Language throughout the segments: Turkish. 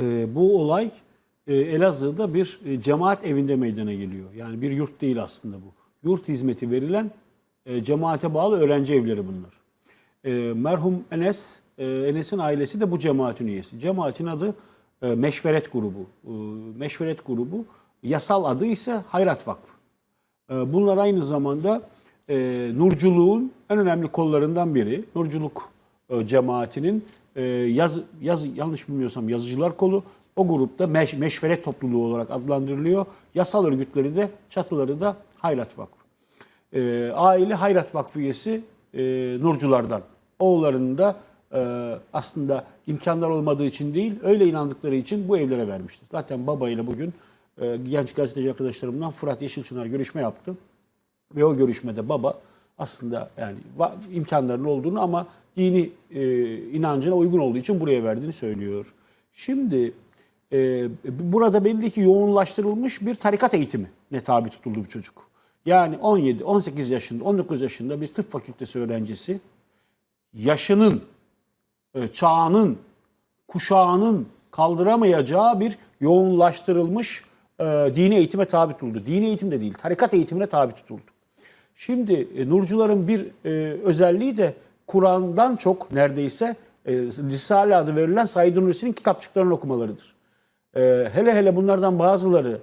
e, bu olay e, Elazığ'da bir e, cemaat evinde meydana geliyor. Yani bir yurt değil aslında bu. Yurt hizmeti verilen e, cemaate bağlı öğrenci evleri bunlar. E, merhum Enes, e, Enes'in ailesi de bu cemaatin üyesi. Cemaatin adı e, Meşveret Grubu. E, Meşveret Grubu yasal adı ise Hayrat Vakfı. E, bunlar aynı zamanda e, Nurculuğun en önemli kollarından biri. Nurculuk e, cemaatinin e, yaz, yaz yanlış bilmiyorsam yazıcılar kolu. O grupta meş, meşveret topluluğu olarak adlandırılıyor. Yasal örgütleri de çatıları da Hayrat Vakfı. E, aile Hayrat Vakfı üyesi e, Nurculardan. Oğullarının da e, aslında imkanlar olmadığı için değil, öyle inandıkları için bu evlere vermiştir. Zaten babayla bugün e, genç gazeteci arkadaşlarımdan Fırat Yeşilçınar görüşme yaptı. Ve o görüşmede baba aslında yani imkanlarının olduğunu ama dini e, inancına uygun olduğu için buraya verdiğini söylüyor. Şimdi e, burada belli ki yoğunlaştırılmış bir tarikat eğitimi ne tabi tutuldu bu çocuk. Yani 17, 18 yaşında, 19 yaşında bir tıp fakültesi öğrencisi yaşının, e, çağının, kuşağının kaldıramayacağı bir yoğunlaştırılmış e, dini eğitime tabi tutuldu. Dini eğitim de değil, tarikat eğitimine tabi tutuldu. Şimdi e, Nurcuların bir e, özelliği de Kur'an'dan çok neredeyse e, Risale adı verilen Said Nursi'nin kitapçıklarını okumalarıdır. E, hele hele bunlardan bazıları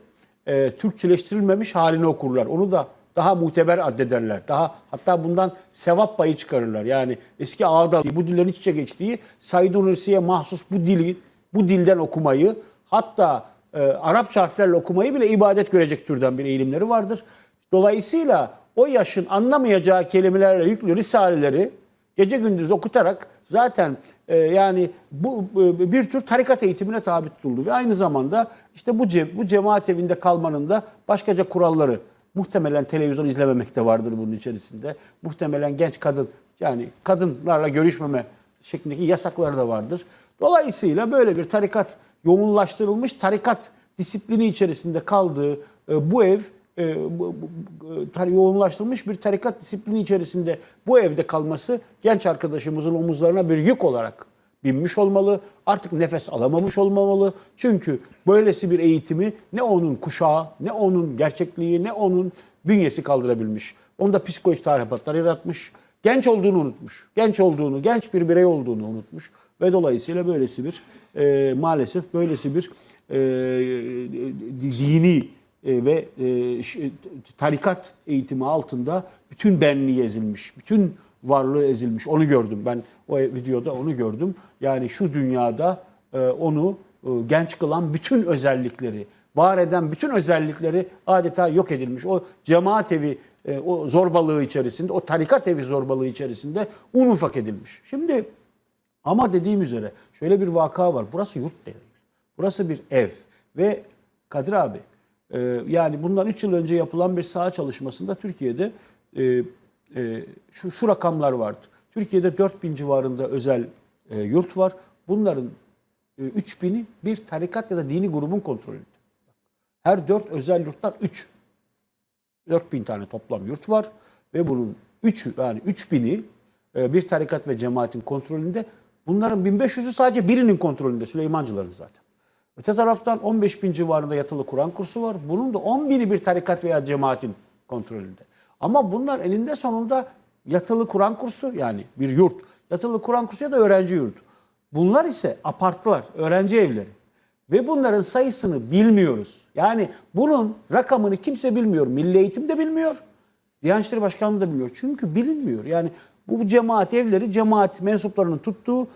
e, Türkçeleştirilmemiş halini okurlar. Onu da daha muteber addederler. Daha hatta bundan sevap payı çıkarırlar. Yani eski ağda bu dillerin iç içe geçtiği Said Nursi'ye mahsus bu dili, bu dilden okumayı hatta e, Arapça harflerle okumayı bile ibadet görecek türden bir eğilimleri vardır. Dolayısıyla o yaşın anlamayacağı kelimelerle yüklü risaleleri gece gündüz okutarak zaten e, yani bu e, bir tür tarikat eğitimine tabi tutuldu ve aynı zamanda işte bu ce- bu cemaat evinde kalmanın da başkaca kuralları muhtemelen televizyon izlememek de vardır bunun içerisinde. Muhtemelen genç kadın yani kadınlarla görüşmeme şeklindeki yasakları da vardır. Dolayısıyla böyle bir tarikat yoğunlaştırılmış tarikat disiplini içerisinde kaldığı e, bu ev e, bu- bu- e, yoğunlaştırılmış bir tarikat disiplini içerisinde bu evde kalması genç arkadaşımızın omuzlarına bir yük olarak binmiş olmalı. Artık nefes alamamış olmamalı. Çünkü böylesi bir eğitimi ne onun kuşağı, ne onun gerçekliği, ne onun bünyesi kaldırabilmiş. Onda psikolojik tahribatlar yaratmış. Genç olduğunu unutmuş. Genç olduğunu, genç bir birey olduğunu unutmuş. Ve dolayısıyla böylesi bir e, maalesef böylesi bir e, dini e, ve e, ş- tarikat eğitimi altında bütün benliği ezilmiş, bütün varlığı ezilmiş. Onu gördüm ben o videoda onu gördüm. Yani şu dünyada e, onu e, genç kılan bütün özellikleri, var eden bütün özellikleri adeta yok edilmiş. O cemaat evi e, o zorbalığı içerisinde, o tarikat evi zorbalığı içerisinde un ufak edilmiş. Şimdi ama dediğim üzere şöyle bir vaka var. Burası yurt değil. Burası bir ev. Ve Kadir abi e, yani bundan 3 yıl önce yapılan bir saha çalışmasında Türkiye'de e, e, şu, şu rakamlar vardı. Türkiye'de 4000 civarında özel e, yurt var. Bunların e, 3000'i bir tarikat ya da dini grubun kontrolünde. Her 4 özel yurttan 3. 4000 tane toplam yurt var ve bunun 3'ü yani 3000'i e, bir tarikat ve cemaatin kontrolünde. Bunların 1500'ü sadece birinin kontrolünde Süleymancıların zaten. Öte taraftan 15 bin civarında yatılı Kur'an kursu var. Bunun da 10 bini bir tarikat veya cemaatin kontrolünde. Ama bunlar eninde sonunda yatılı Kur'an kursu yani bir yurt. Yatılı Kur'an kursu ya da öğrenci yurdu. Bunlar ise apartlar, öğrenci evleri. Ve bunların sayısını bilmiyoruz. Yani bunun rakamını kimse bilmiyor. Milli Eğitim de bilmiyor. Diyanet İşleri Başkanlığı da bilmiyor. Çünkü bilinmiyor. Yani bu cemaat evleri cemaat mensuplarının tuttuğu e,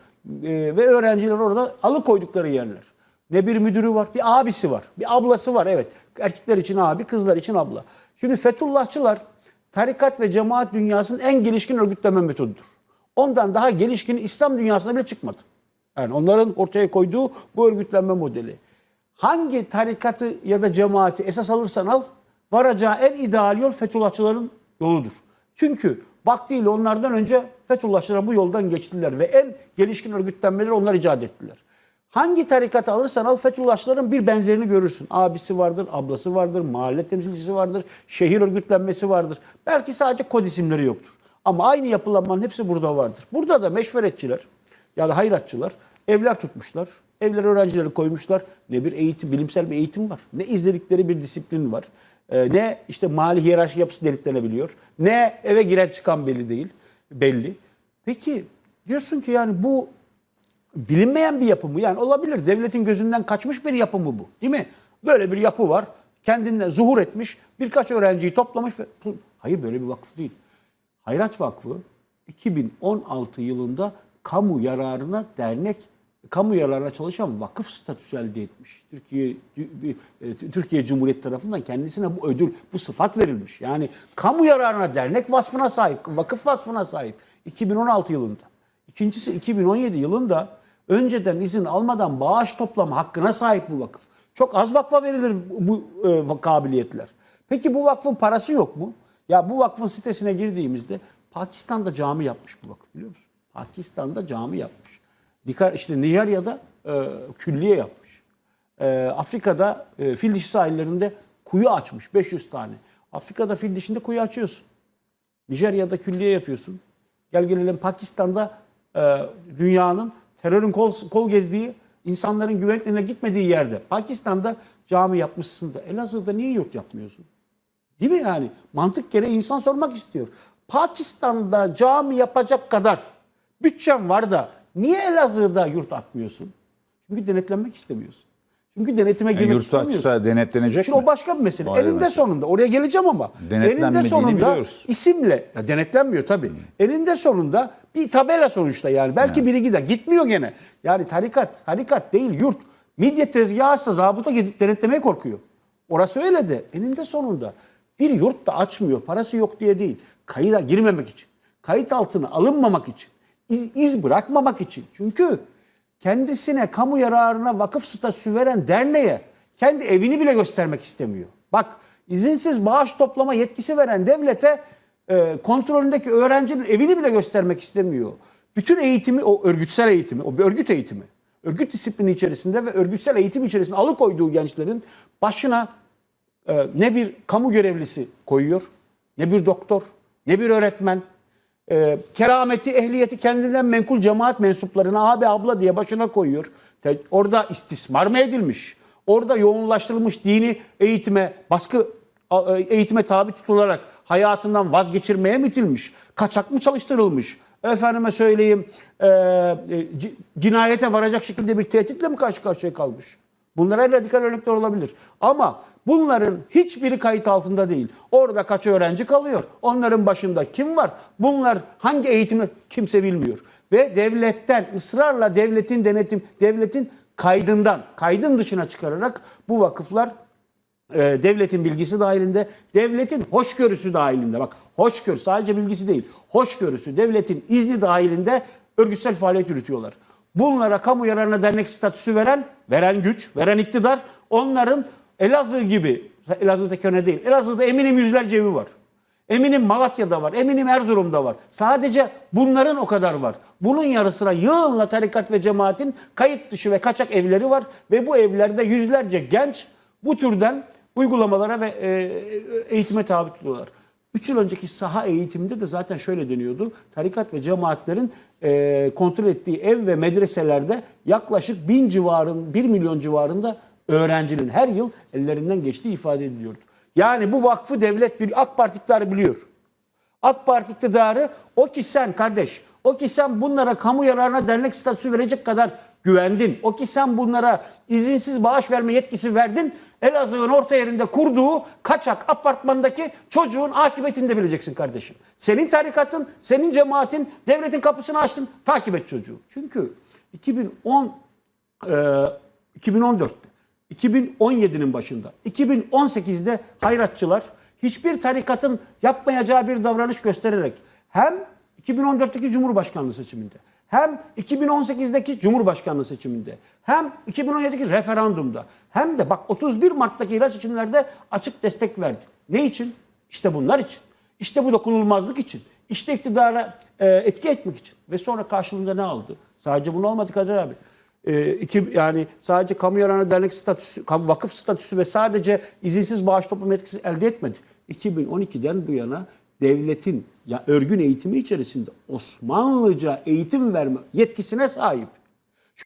ve öğrenciler orada alıkoydukları yerler. Ne bir müdürü var, bir abisi var, bir ablası var evet. Erkekler için abi, kızlar için abla. Şimdi Fethullahçılar tarikat ve cemaat dünyasının en gelişkin örgütleme metodudur. Ondan daha gelişkin İslam dünyasına bile çıkmadı. Yani onların ortaya koyduğu bu örgütlenme modeli. Hangi tarikatı ya da cemaati esas alırsan al, varacağı en ideal yol Fethullahçıların yoludur. Çünkü vaktiyle onlardan önce Fethullahçılar bu yoldan geçtiler ve en gelişkin örgütlenmeleri onlar icat ettiler. Hangi tarikatı alırsan al Fethullahçıların bir benzerini görürsün. Abisi vardır, ablası vardır, mahalle temsilcisi vardır, şehir örgütlenmesi vardır. Belki sadece kod isimleri yoktur. Ama aynı yapılanmanın hepsi burada vardır. Burada da meşveretçiler, yani hayratçılar Evler tutmuşlar. Evler öğrencileri koymuşlar. Ne bir eğitim, bilimsel bir eğitim var. Ne izledikleri bir disiplin var. Ee, ne işte mali hiyerarşi yapısı deliklenebiliyor. Ne eve giren çıkan belli değil. Belli. Peki diyorsun ki yani bu bilinmeyen bir yapı mı? Yani olabilir. Devletin gözünden kaçmış bir yapı mı bu? Değil mi? Böyle bir yapı var. Kendinden zuhur etmiş. Birkaç öğrenciyi toplamış ve... Hayır böyle bir vakıf değil. Hayrat Vakfı 2016 yılında kamu yararına dernek, kamu yararına çalışan vakıf statüsü elde etmiş. Türkiye e, Türkiye Cumhuriyeti tarafından kendisine bu ödül, bu sıfat verilmiş. Yani kamu yararına dernek vasfına sahip, vakıf vasfına sahip 2016 yılında. İkincisi 2017 yılında önceden izin almadan bağış toplama hakkına sahip bu vakıf. Çok az vakfa verilir bu e, kabiliyetler. Peki bu vakfın parası yok mu? Ya bu vakfın sitesine girdiğimizde Pakistan'da cami yapmış bu vakıf biliyor musun? Pakistan'da cami yapmış. Nikar işte Nijerya'da e, külliye yapmış. E, Afrika'da e, fil dişi sahillerinde kuyu açmış 500 tane. Afrika'da fil dişinde kuyu açıyorsun. Nijerya'da külliye yapıyorsun. Gel gelelim Pakistan'da e, dünyanın terörün kol, kol gezdiği, insanların güvenliklerine gitmediği yerde. Pakistan'da cami yapmışsın da Elazığ'da niye yurt yapmıyorsun? Değil mi yani? Mantık gereği insan sormak istiyor. Pakistan'da cami yapacak kadar bütçem var da niye Elazığ'da yurt atmıyorsun? Çünkü denetlenmek istemiyorsun. Çünkü denetime Yani girmek yurt istemiyorsun. denetlenecek Şimdi mi? o başka bir mesele. Vay Elinde be. sonunda oraya geleceğim ama Denetlenmediğini sonunda biliyoruz. isimle ya denetlenmiyor tabii. Elinde sonunda bir tabela sonuçta yani. Belki biri gider. Gitmiyor gene. Yani tarikat, tarikat değil yurt. Midye tezgahıysa zabıta gidip denetlemeye korkuyor. Orası öyle de eninde sonunda bir yurt da açmıyor. Parası yok diye değil. Kayıda girmemek için. Kayıt altına alınmamak için. iz, iz bırakmamak için. Çünkü kendisine kamu yararına vakıf statüsü veren derneğe kendi evini bile göstermek istemiyor. Bak izinsiz bağış toplama yetkisi veren devlete e, kontrolündeki öğrencinin evini bile göstermek istemiyor. Bütün eğitimi, o örgütsel eğitimi, o bir örgüt eğitimi, örgüt disiplini içerisinde ve örgütsel eğitim içerisinde alıkoyduğu gençlerin başına e, ne bir kamu görevlisi koyuyor, ne bir doktor, ne bir öğretmen, e, kerameti, ehliyeti kendinden menkul cemaat mensuplarına abi abla diye başına koyuyor. Orada istismar mı edilmiş? Orada yoğunlaştırılmış dini eğitime, baskı e, eğitime tabi tutularak hayatından vazgeçirmeye mi itilmiş? Kaçak mı çalıştırılmış? Efendime söyleyeyim e, e, ci- cinayete varacak şekilde bir tehditle mi karşı karşıya kalmış? Bunlar en radikal örnekler olabilir. Ama bunların hiçbiri kayıt altında değil. Orada kaç öğrenci kalıyor? Onların başında kim var? Bunlar hangi eğitimi kimse bilmiyor. Ve devletten ısrarla devletin denetim, devletin kaydından, kaydın dışına çıkararak bu vakıflar e, devletin bilgisi dahilinde, devletin hoşgörüsü dahilinde. Bak hoşgörü sadece bilgisi değil. Hoşgörüsü, devletin izni dahilinde örgütsel faaliyet yürütüyorlar. Bunlara kamu yararına dernek statüsü veren, veren güç, veren iktidar onların Elazığ gibi, Elazığ'daki örneği değil, Elazığ'da eminim yüzlerce evi var. Eminim Malatya'da var, eminim Erzurum'da var. Sadece bunların o kadar var. Bunun yarısına yığınla tarikat ve cemaatin kayıt dışı ve kaçak evleri var. Ve bu evlerde yüzlerce genç bu türden uygulamalara ve e, eğitime tabi tutuluyorlar. Üç yıl önceki saha eğitiminde de zaten şöyle deniyordu. Tarikat ve cemaatlerin e, kontrol ettiği ev ve medreselerde yaklaşık bin civarın, bir milyon civarında öğrencinin her yıl ellerinden geçtiği ifade ediliyordu. Yani bu vakfı devlet bir AK Parti iktidarı biliyor. AK Parti iktidarı o ki sen kardeş, o ki sen bunlara kamu yararına dernek statüsü verecek kadar güvendin. O ki sen bunlara izinsiz bağış verme yetkisi verdin. Elazığ'ın orta yerinde kurduğu kaçak apartmandaki çocuğun akıbetini de bileceksin kardeşim. Senin tarikatın, senin cemaatin devletin kapısını açtın. Takip et çocuğu. Çünkü 2010 e, 2014'te, 2017'nin başında, 2018'de hayratçılar hiçbir tarikatın yapmayacağı bir davranış göstererek hem 2014'teki Cumhurbaşkanlığı seçiminde hem 2018'deki Cumhurbaşkanlığı seçiminde hem 2017'deki referandumda hem de bak 31 Mart'taki ilaç seçimlerde açık destek verdi. Ne için? İşte bunlar için. İşte bu dokunulmazlık için. İşte iktidara e, etki etmek için. Ve sonra karşılığında ne aldı? Sadece bunu almadı Kadir abi. E, iki, yani sadece kamu yararına dernek statüsü, vakıf statüsü ve sadece izinsiz bağış toplama etkisi elde etmedi. 2012'den bu yana devletin ya örgün eğitimi içerisinde Osmanlıca eğitim verme yetkisine sahip.